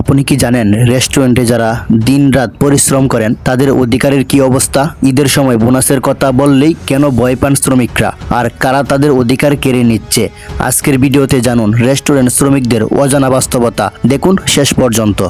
আপনি কি জানেন, রেস্টুরেন্টে যারা দিন রাত পরিশ্রম করেন, তাদের অধিকারের কি অবস্থা? ঈদের সময় বোনাসের কথা বললেই কেন ভয় পান শ্রমিকরা? আর কারা তাদের অধিকার কেড়ে নিচ্ছে? আজকের ভিডিওতে জানুন রেস্টুরেন্ট শ্রমিকদের অজানা বাস্তবতা। দেখুন শেষ পর্যন্ত।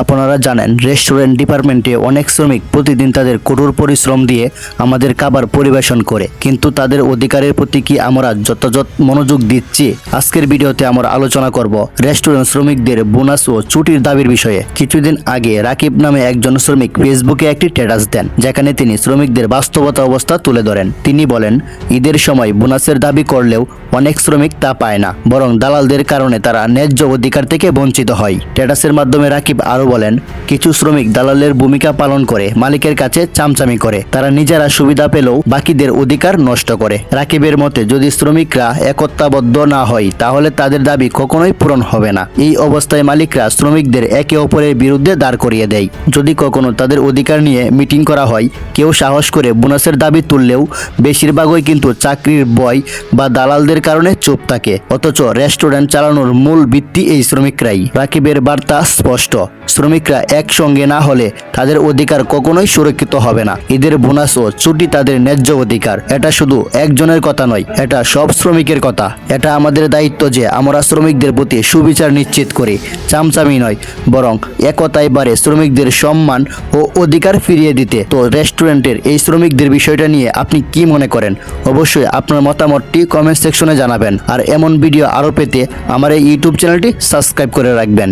আপনারা জানেন রেস্টুরেন্ট ডিপার্টমেন্টে অনেক শ্রমিক প্রতিদিন তাদের কঠোর পরিশ্রম দিয়ে আমাদের খাবার পরিবেশন করে। কিন্তু তাদের অধিকারের প্রতি কি আমরা যথাযথ মনোযোগ দিচ্ছি? আজকের ভিডিওতে আমরা আলোচনা করব রেস্টুরেন্ট শ্রমিকদের বোনাস ও ছুটির দাবির বিষয়ে। কিছুদিন আগে রাকিব নামে একজন শ্রমিক ফেসবুকে একটি স্ট্যাটাস দেন, যেখানে তিনি শ্রমিকদের বাস্তবতা অবস্থা তুলে ধরেন। তিনি বলেন, ঈদের সময় বোনাসের দাবি করলেও অনেক শ্রমিক তা পায় না, বরং দালালদের কারণে তারা ন্যায্য অধিকার থেকে বঞ্চিত হয়। স্ট্যাটাসের মাধ্যমে রাকিব আরও বলেন, কিছু শ্রমিক দালালের ভূমিকা পালন করে, মালিকের কাছে চামচামি করে। তারা নিজেরা সুবিধা পেলেও বাকিদের অধিকার নষ্ট করে। রাকিবের মতে, যদি শ্রমিকরা একত্রাবদ্ধ না হয়, তাহলে তাদের দাবি কখনোই পূরণ হবে না। এই অবস্থায় মালিকরা শ্রমিকদের একে অপরের বিরুদ্ধে দাঁড় করিয়ে দেয়। যদি কখনো তাদের অধিকার নিয়ে মিটিং করা হয়, কেউ সাহস করে বোনাসের দাবি তুললেও বেশিরভাগই কিন্তু চাকরির বয় বা দালালদের কারণে চুপ থাকে। অথচ রেস্টুরেন্ট চালানোর মূল ভিত্তি এই শ্রমিকরাই। রাকিবের বার্তা স্পষ্ট। শ্রমিকরা একসঙ্গে না হলে তাদের অধিকার কখনোই সুরক্ষিত হবে না। ঈদের বোনাস ও ছুটি তাদের ন্যায্য অধিকার। এটা শুধু একজনের কথা নয়, এটা সব শ্রমিকের কথা। এটা আমাদের দায়িত্ব যে আমরা শ্রমিকদের প্রতি সুবিচার নিশ্চিত করি। চামচামি নয়, বরং একতায় বারে শ্রমিকদের সম্মান ও অধিকার ফিরিয়ে দিতে। তো রেস্টুরেন্টের এই শ্রমিকদের বিষয়টা নিয়ে আপনি কি মনে করেন? অবশ্যই আপনার মতামতটি কমেন্ট সেকশনে জানাবেন। আর এমন ভিডিও আরও পেতে আমার এই ইউটিউব চ্যানেলটি সাবস্ক্রাইব করে রাখবেন।